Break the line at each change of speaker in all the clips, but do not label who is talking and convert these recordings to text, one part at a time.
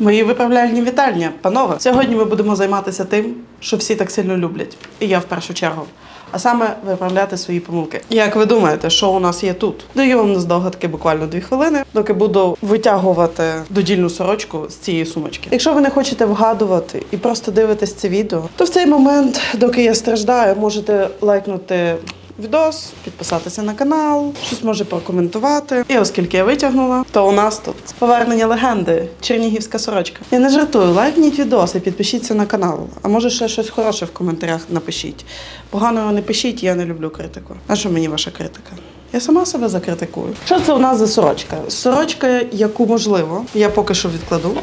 Мої виправляльні вітальні, панове. Сьогодні ми будемо займатися тим, що всі так сильно люблять, і я в першу чергу. А саме виправляти свої помилки. Як ви думаєте, що у нас є тут? Даю вам здогадки буквально дві хвилини, доки буду витягувати додільну сорочку з цієї сумочки. Якщо ви не хочете вгадувати і просто дивитесь це відео, то в цей момент, доки я страждаю, можете лайкнути відос, підписатися на канал, щось може прокоментувати. І оскільки я витягнула, то у нас тут повернення легенди Чернігівська сорочка. Я не жартую, лайкніть відос і підпишіться на канал. А може ще щось хороше в коментарях напишіть. Поганого не пишіть, я не люблю критику. А що мені ваша критика? Я сама себе закритикую. Що це у нас за сорочка? Сорочка, яку можливо, я поки що відкладу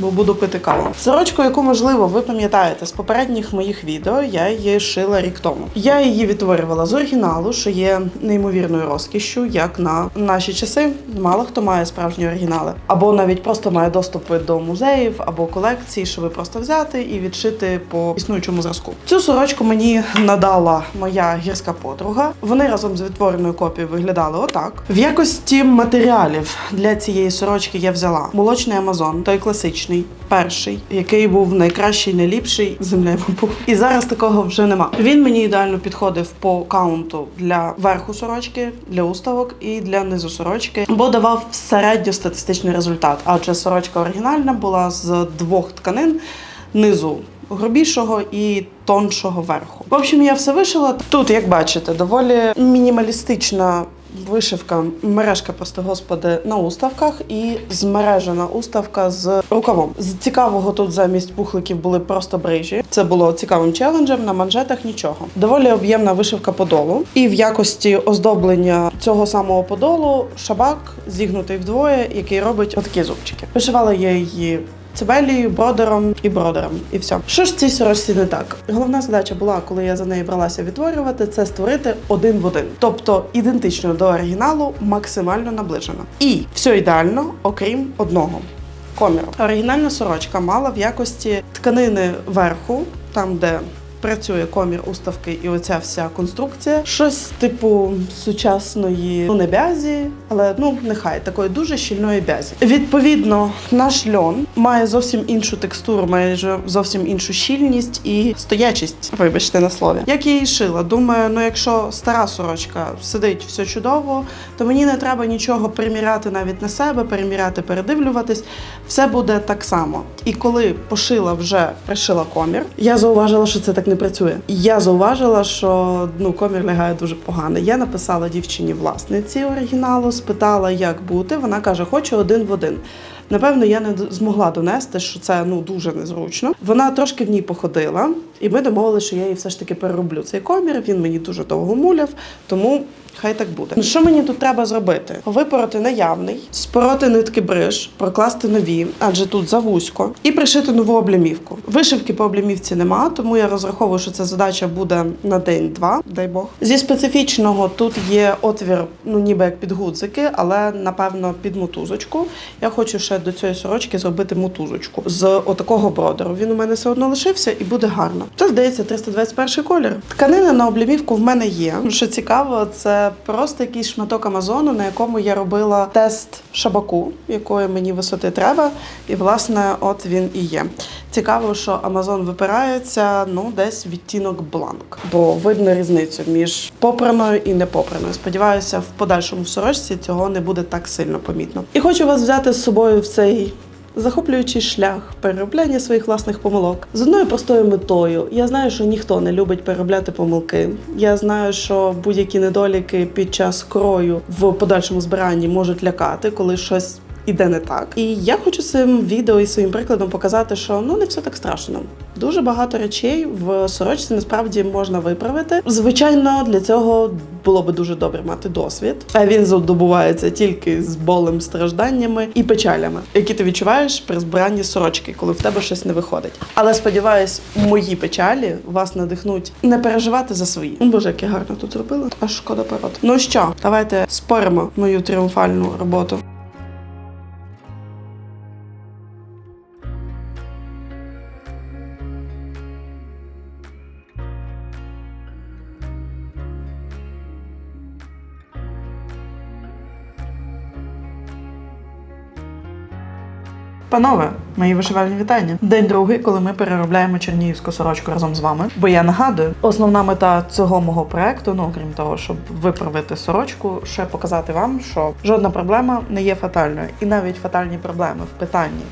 бо буду пити каву. Сорочку, яку можливо ви пам'ятаєте з попередніх моїх відео, я її шила рік тому. Я її відтворювала з оригіналу, що є неймовірною розкішшю, як на наші часи. Мало хто має справжні оригінали, або навіть просто має доступи до музеїв або колекцій, щоб ви просто взяти і відшити по існуючому зразку. Цю сорочку мені надала моя гірська подруга. Вони разом з відтвореною копією виглядали отак. В якості матеріалів для цієї сорочки я взяла молочний Амазон, той класичний, перший, який був найкращий, найліпший земля Богу. І зараз такого вже нема. Він мені ідеально підходив по каунту для верху сорочки, для уставок і для низу сорочки, бо давав середньостатистичний результат. Адже сорочка оригінальна була з двох тканин низу. Грубішого і тоншого верху. В общем, я все вишила. Тут, як бачите, доволі мінімалістична вишивка, мережка, просто господи, на уставках і змережена уставка з рукавом. З цікавого тут замість пухликів були просто брижі. Це було цікавим челенджем. На манжетах нічого. Доволі об'ємна вишивка подолу. І в якості оздоблення цього самого подолу шабак зігнутий вдвоє, який робить отакі зубчики. Вишивала я її. Цибелією, бродером і бродером, і все. Що ж цій сорочці не так? Головна задача була, коли я за неї бралася відтворювати, це створити один в один, тобто ідентично до оригіналу, максимально наближено. І все ідеально, окрім одного коміру. Оригінальна сорочка мала в якості тканини верху, там де. Працює комір уставки і оця вся конструкція. Щось типу сучасної ну, не бязі, але ну нехай такої дуже щільної бязі. Відповідно, наш льон має зовсім іншу текстуру, майже зовсім іншу щільність і стоячість. Вибачте на слові. Як я її шила, думаю, ну якщо стара сорочка сидить все чудово, то мені не треба нічого приміряти навіть на себе, переміряти, передивлюватись. Все буде так само. І коли пошила вже пришила комір, я зауважила, що це так не працює. І Я зауважила, що ну комір лягає дуже погано. Я написала дівчині власниці оригіналу, спитала, як бути. Вона каже, хочу один в один. Напевно, я не змогла донести, що це ну дуже незручно. Вона трошки в ній походила, і ми домовилися, що я її все ж таки перероблю цей комір. Він мені дуже довго муляв, тому. Хай так буде. Що мені тут треба зробити? Випороти наявний, спороти нитки бриж, прокласти нові, адже тут завузько, і пришити нову облямівку. Вишивки по облямівці нема, тому я розраховую, що ця задача буде на день-два, дай Бог. Зі специфічного тут є отвір, ну ніби як під гудзики, але напевно під мотузочку. Я хочу ще до цієї сорочки зробити мотузочку з отакого бродеру. Він у мене все одно лишився і буде гарно. Це здається 321 колір. Тканина на облімівку в мене є. Що цікаво, це просто якийсь шматок Амазону, на якому я робила тест шабаку, якої мені висоти треба. І власне, от він і є. Цікаво, що Амазон випирається ну десь відтінок бланк, бо видно різницю між попраною і непопраною. Сподіваюся, в подальшому в сорочці цього не буде так сильно помітно. І хочу вас взяти з собою в цей. Захоплюючий шлях переробляння своїх власних помилок з одною простою метою. Я знаю, що ніхто не любить переробляти помилки. Я знаю, що будь-які недоліки під час крою в подальшому збиранні можуть лякати, коли щось іде не так. І я хочу цим відео і своїм прикладом показати, що ну не все так страшно. Дуже багато речей в сорочці насправді можна виправити. Звичайно, для цього було би дуже добре мати досвід. А він здобувається тільки з болем, стражданнями і печалями, які ти відчуваєш при збиранні сорочки, коли в тебе щось не виходить. Але сподіваюсь, мої печалі вас надихнуть не переживати за свої. Боже, як я гарно тут зробила. Аж шкода пород. Ну що, давайте споримо мою тріумфальну роботу. Панове, мої вишивальні вітання. День другий, коли ми переробляємо чернігівську сорочку разом з вами. Бо я нагадую, основна мета цього мого проекту, ну окрім того, щоб виправити сорочку, ще показати вам, що жодна проблема не є фатальною, і навіть фатальні проблеми в питанні.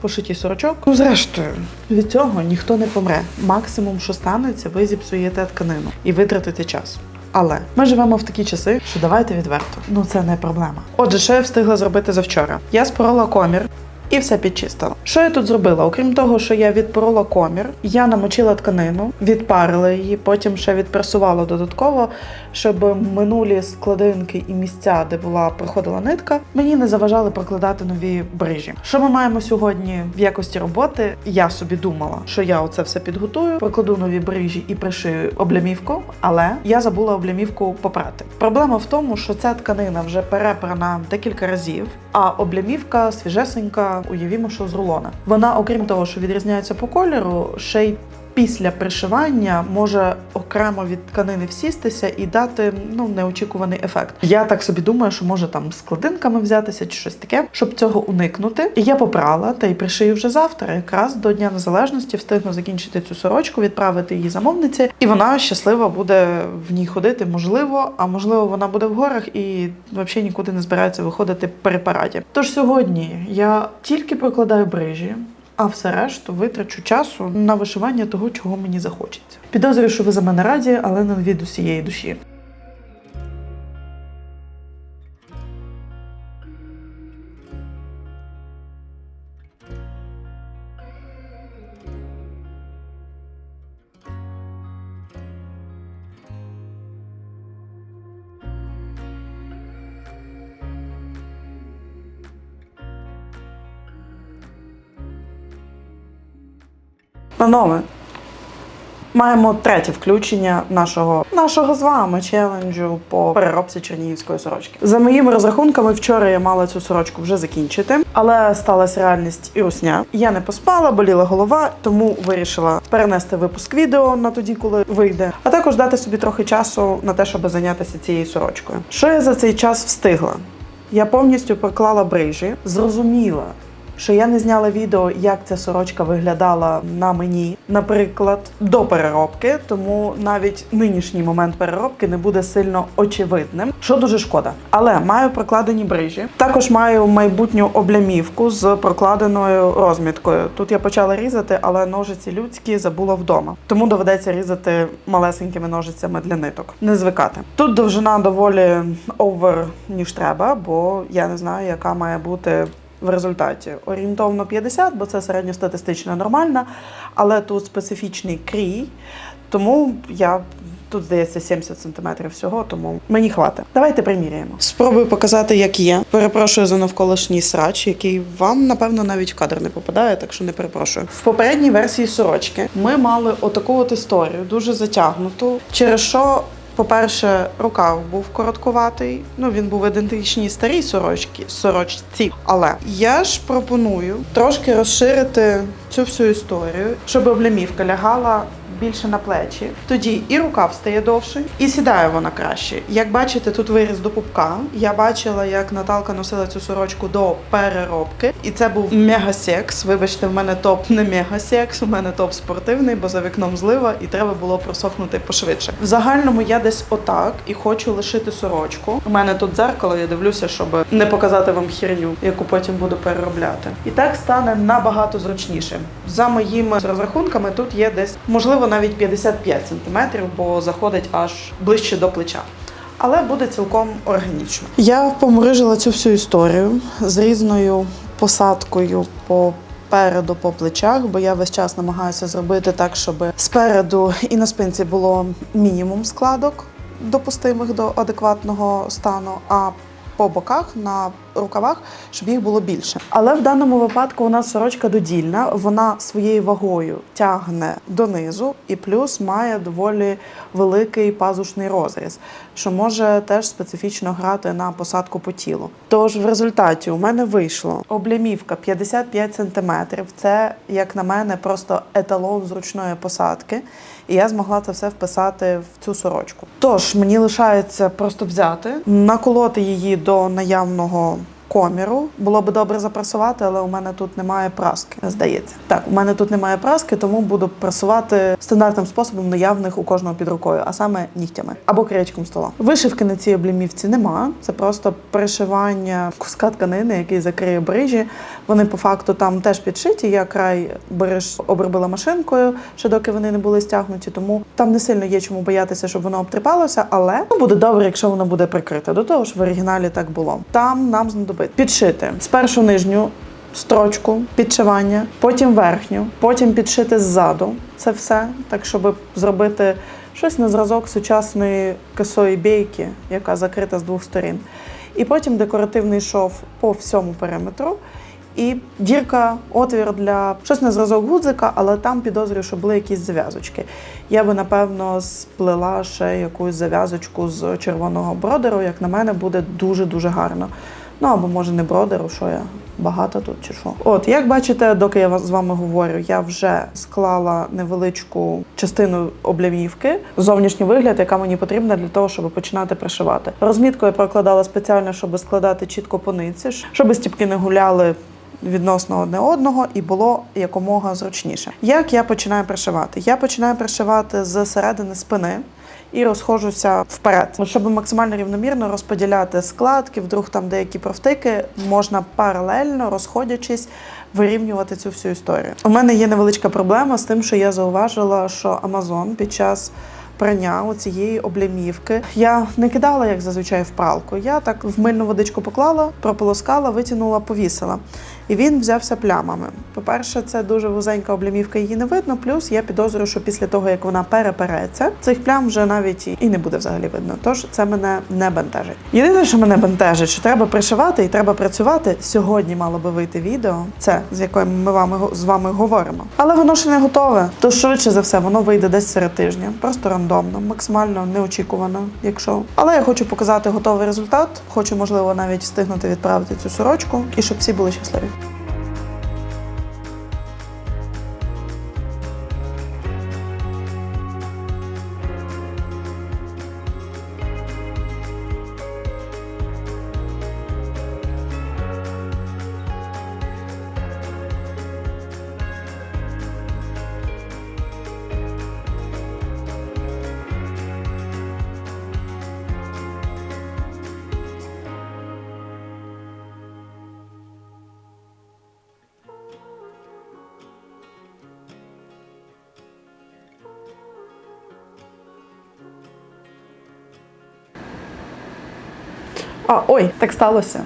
Пошиті сорочок. Ну, зрештою, від цього ніхто не помре. Максимум, що станеться, ви зіпсуєте тканину і витратите час. Але ми живемо в такі часи, що давайте відверто. Ну це не проблема. Отже, що я встигла зробити завчора? Я спорола комір. І все підчистила. Що я тут зробила? Окрім того, що я відпорола комір, я намочила тканину, відпарила її, потім ще відпресувала додатково, щоб минулі складинки і місця, де була проходила нитка, мені не заважали прокладати нові брижі. Що ми маємо сьогодні в якості роботи? Я собі думала, що я оце все підготую, прокладу нові брижі і пришию облямівку, але я забула облямівку попрати. Проблема в тому, що ця тканина вже перепрана декілька разів, а облямівка свіжесенька, уявімо, що з рулона. Вона, окрім того, що відрізняється по кольору, ще й після пришивання може окремо від тканини всістися і дати ну неочікуваний ефект. Я так собі думаю, що може там складинками взятися чи щось таке, щоб цього уникнути. І я попрала та й пришию вже завтра. Якраз до Дня Незалежності встигну закінчити цю сорочку, відправити її замовниці, і вона щаслива буде в ній ходити. Можливо, а можливо, вона буде в горах і взагалі нікуди не збирається виходити при параді. Тож сьогодні я тільки прокладаю брижі. А все решту витрачу часу на вишивання того, чого мені захочеться. Підозрюю, що ви за мене раді, але не від усієї душі. Панове, маємо третє включення нашого нашого з вами челенджу по переробці чернігівської сорочки. За моїми розрахунками, вчора я мала цю сорочку вже закінчити, але сталася реальність і русня. Я не поспала, боліла голова, тому вирішила перенести випуск відео на тоді, коли вийде, а також дати собі трохи часу на те, щоб зайнятися цією сорочкою. Що я за цей час встигла? Я повністю проклала брижі, зрозуміла, що я не зняла відео, як ця сорочка виглядала на мені, наприклад, до переробки, тому навіть нинішній момент переробки не буде сильно очевидним, що дуже шкода. Але маю прокладені брижі. Також маю майбутню облямівку з прокладеною розміткою. Тут я почала різати, але ножиці людські забула вдома, тому доведеться різати малесенькими ножицями для ниток. Не звикати. Тут довжина доволі овер ніж треба, бо я не знаю, яка має бути в результаті. Орієнтовно 50, бо це середньостатистична нормальна, але тут специфічний крій, тому я. Тут здається 70 сантиметрів всього, тому мені хватить. Давайте приміряємо. Спробую показати, як є. Перепрошую за навколишній срач, який вам, напевно, навіть в кадр не попадає, так що не перепрошую. В попередній версії сорочки ми мали отаку от історію, дуже затягнуту, через що по-перше, рукав був короткуватий. Ну він був ідентичній старій сорочці, сорочці. Але я ж пропоную трошки розширити цю всю історію, щоб облямівка лягала більше на плечі. Тоді і рукав стає довший, і сідає вона краще. Як бачите, тут виріз до пупка. Я бачила, як Наталка носила цю сорочку до переробки, і це був мегасекс. Вибачте, в мене топ не мегасекс, у мене топ спортивний, бо за вікном злива, і треба було просохнути пошвидше. В загальному я десь отак і хочу лишити сорочку. У мене тут дзеркало, я дивлюся, щоб не показати вам херню, яку потім буду переробляти. І так стане набагато зручніше. За моїми розрахунками, тут є десь можливо навіть 55 сантиметрів, бо заходить аж ближче до плеча. Але буде цілком органічно. Я помрижила цю всю історію з різною посадкою по переду по плечах, бо я весь час намагаюся зробити так, щоб спереду і на спинці було мінімум складок допустимих до адекватного стану. а по боках на рукавах, щоб їх було більше. Але в даному випадку у нас сорочка додільна, вона своєю вагою тягне донизу і плюс має доволі великий пазушний розріз, що може теж специфічно грати на посадку по тілу. Тож в результаті у мене вийшло облямівка 55 см. Це, як на мене, просто еталон зручної посадки. І я змогла це все вписати в цю сорочку. Тож мені лишається просто взяти, наколоти її до наявного коміру. Було би добре запресувати, але у мене тут немає праски, здається. Так, у мене тут немає праски, тому буду пресувати стандартним способом, наявних у кожного під рукою, а саме нігтями або краєчком стола. Вишивки на цій облімівці нема. Це просто пришивання куска тканини, який закриє брижі. Вони по факту там теж підшиті. Я край береш обробила машинкою, ще доки вони не були стягнуті. Тому там не сильно є чому боятися, щоб воно обтріпалося, але ну, буде добре, якщо воно буде прикрите. До того ж, в оригіналі так було. Там нам знадобить підшити спершу нижню. Строчку підшивання, потім верхню, потім підшити ззаду. Це все так, щоб зробити щось на зразок сучасної косої бійки, яка закрита з двох сторін. І потім декоративний шов по всьому периметру. І дірка, отвір для щось на зразок гудзика, але там підозрюю, що були якісь зав'язочки. Я би напевно сплела ще якусь зав'язочку з червоного бродеру. Як на мене, буде дуже дуже гарно. Ну або може не бродеру, що я багато тут чи що. От як бачите, доки я з вами говорю, я вже склала невеличку частину облямівки, зовнішній вигляд, яка мені потрібна для того, щоб починати пришивати. Розмітку я прокладала спеціально, щоб складати чітко по нитці, щоб стіпки не гуляли. Відносно одне одного і було якомога зручніше. Як я починаю пришивати? Я починаю пришивати з середини спини і розходжуся вперед, щоб максимально рівномірно розподіляти складки, вдруг там деякі провтики можна паралельно розходячись. Вирівнювати цю всю історію. У мене є невеличка проблема з тим, що я зауважила, що Amazon під час прання цієї облямівки я не кидала, як зазвичай, в пралку. Я так в мильну водичку поклала, прополоскала, витягнула, повісила. І він взявся плямами. По-перше, це дуже вузенька облямівка, її не видно. Плюс я підозрюю, що після того, як вона перепереться, цих плям вже навіть і- не буде взагалі видно. Тож це мене не бентежить. Єдине, що мене бентежить, що треба пришивати і треба працювати. Сьогодні мало би вийти відео, це з яким ми вами з вами говоримо. Але воно ще не готове. То швидше за все, воно вийде десь серед тижня. Просто рандомно, максимально неочікувано, якщо. Але я хочу показати готовий результат. Хочу, можливо, навіть встигнути відправити цю сорочку і щоб всі були щасливі. А, ой, так сталося.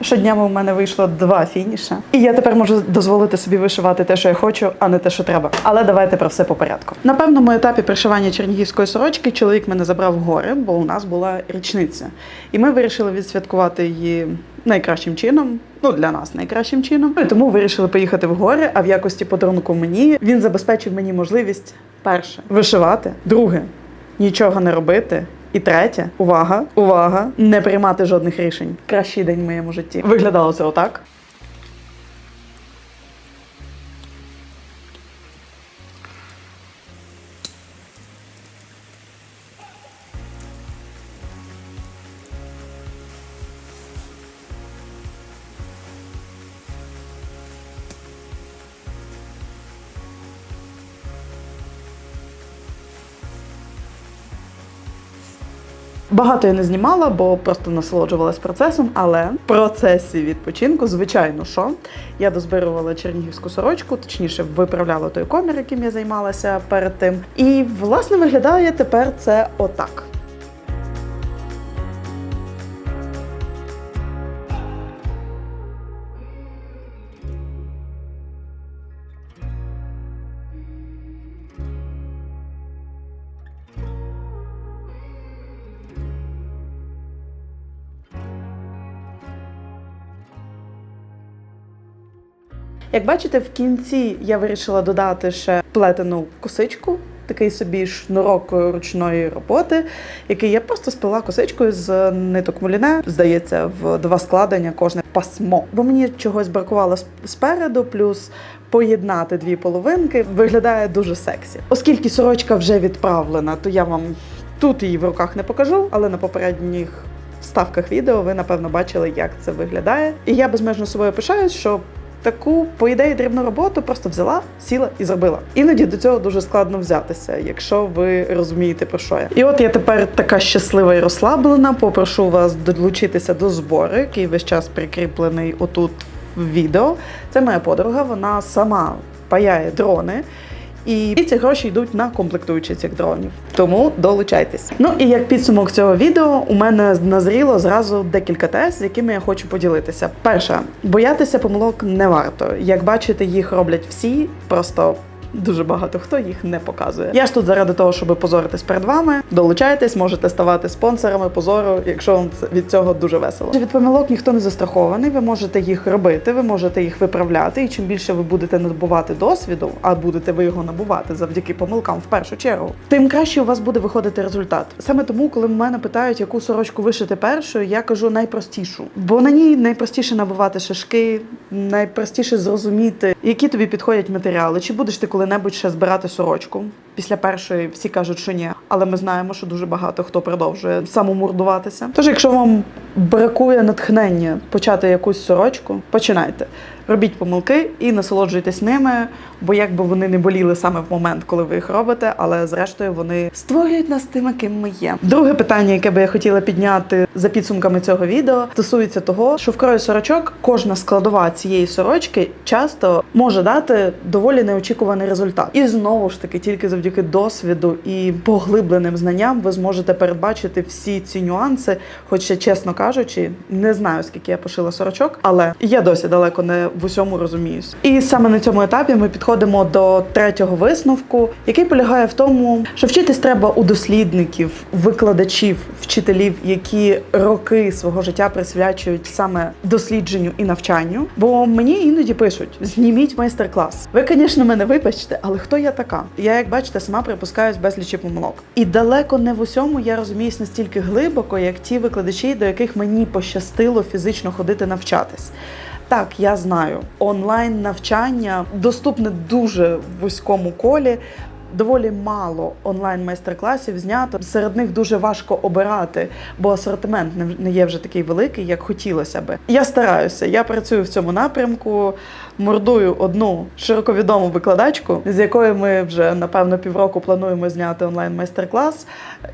Щоднями у мене вийшло два фініша. І я тепер можу дозволити собі вишивати те, що я хочу, а не те, що треба. Але давайте про все по порядку. На певному етапі пришивання чернігівської сорочки чоловік мене забрав в гори, бо у нас була річниця. І ми вирішили відсвяткувати її найкращим чином. Ну, для нас найкращим чином. Ну, І тому вирішили поїхати в гори, а в якості подарунку мені він забезпечив мені можливість перше вишивати, друге нічого не робити. І третє, увага, увага, не приймати жодних рішень. Кращий день в моєму житті. Виглядало це отак. Багато я не знімала, бо просто насолоджувалась процесом. Але в процесі відпочинку, звичайно, що я дозбирувала чернігівську сорочку, точніше, виправляла той комір, яким я займалася перед тим. І власне виглядає тепер це отак. Як бачите, в кінці я вирішила додати ще плетену косичку, такий собі шнурок ручної роботи, який я просто сплела косичкою з ниток муліне, здається, в два складення кожне пасмо. Бо мені чогось бракувало сп- спереду, плюс поєднати дві половинки виглядає дуже сексі. Оскільки сорочка вже відправлена, то я вам тут її в руках не покажу, але на попередніх вставках відео ви напевно бачили, як це виглядає. І я безмежно собою пишаюсь, що таку, по ідеї, дрібну роботу просто взяла, сіла і зробила. Іноді до цього дуже складно взятися, якщо ви розумієте про що я. І от я тепер така щаслива і розслаблена. Попрошу вас долучитися до збору, який весь час прикріплений отут в відео. Це моя подруга, вона сама паяє дрони. І ці гроші йдуть на комплектуючі цих дронів. Тому долучайтесь. Ну і як підсумок цього відео, у мене назріло зразу декілька тез, з якими я хочу поділитися. Перша, боятися помилок не варто. Як бачите, їх роблять всі, просто. Дуже багато хто їх не показує. Я ж тут заради того, щоб позоритись перед вами. Долучайтесь, можете ставати спонсорами позору, якщо вам від цього дуже весело. Від помилок ніхто не застрахований. Ви можете їх робити, ви можете їх виправляти. І чим більше ви будете набувати досвіду, а будете ви його набувати завдяки помилкам в першу чергу, тим краще у вас буде виходити результат. Саме тому, коли мене питають, яку сорочку вишити першою, я кажу найпростішу, бо на ній найпростіше набивати шишки, найпростіше зрозуміти, які тобі підходять матеріали. Чи будеш ти коли-небудь ще збирати сорочку? Після першої всі кажуть, що ні, але ми знаємо, що дуже багато хто продовжує самомордуватися. Тож, якщо вам бракує натхнення почати якусь сорочку, починайте. Робіть помилки і насолоджуйтесь ними, бо як би вони не боліли саме в момент, коли ви їх робите, але зрештою вони створюють нас тими, ким ми є. Друге питання, яке би я хотіла підняти за підсумками цього відео, стосується того, що в крою сорочок кожна складова цієї сорочки часто може дати доволі неочікуваний результат. І знову ж таки, тільки завдяки досвіду і поглибленим знанням ви зможете передбачити всі ці нюанси. Хоча, чесно кажучи, не знаю, скільки я пошила сорочок, але я досі далеко не в усьому розуміюсь. І саме на цьому етапі ми підходимо до третього висновку, який полягає в тому, що вчитись треба у дослідників, викладачів, вчителів, які роки свого життя присвячують саме дослідженню і навчанню. Бо мені іноді пишуть: зніміть майстер-клас. Ви, звісно, мене вибачте, але хто я така? Я, як бачите, сама припускаюсь безлічі помилок. І далеко не в усьому я розуміюсь настільки глибоко, як ті викладачі, до яких мені пощастило фізично ходити навчатись. Так, я знаю, онлайн навчання доступне дуже вузькому колі. Доволі мало онлайн майстер-класів знято. Серед них дуже важко обирати, бо асортимент не- є вже такий великий, як хотілося би. Я стараюся, я працюю в цьому напрямку, мордую одну широковідому викладачку, з якою ми вже напевно півроку плануємо зняти онлайн майстер-клас.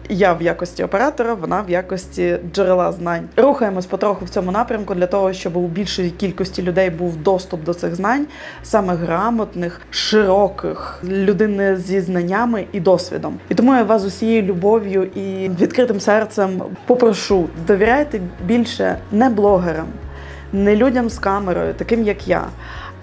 Я в якості оператора, вона в якості джерела знань. Рухаємось потроху в цьому напрямку для того, щоб у більшій кількості людей був доступ до цих знань, саме грамотних, широких людини зі знаннями і досвідом. І тому я вас з усією любов'ю і відкритим серцем попрошу довіряйте більше не блогерам, не людям з камерою, таким як я,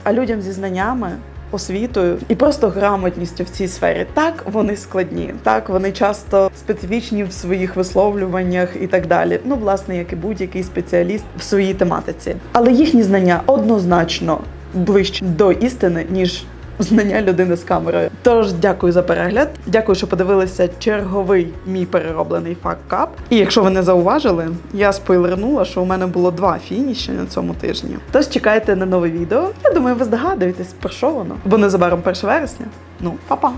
а людям зі знаннями. Освітою і просто грамотністю в цій сфері. Так вони складні, так вони часто специфічні в своїх висловлюваннях і так далі. Ну, власне, як і будь-який спеціаліст в своїй тематиці. Але їхні знання однозначно ближче до істини, ніж знання людини з камерою. Тож дякую за перегляд. Дякую, що подивилися черговий мій перероблений факап. І якщо ви не зауважили, я спойлернула, що у мене було два фініші на цьому тижні. Тож чекайте на нове відео. Я думаю, ви здогадуєтесь, про що воно. Бо незабаром 1 вересня. Ну, па-па!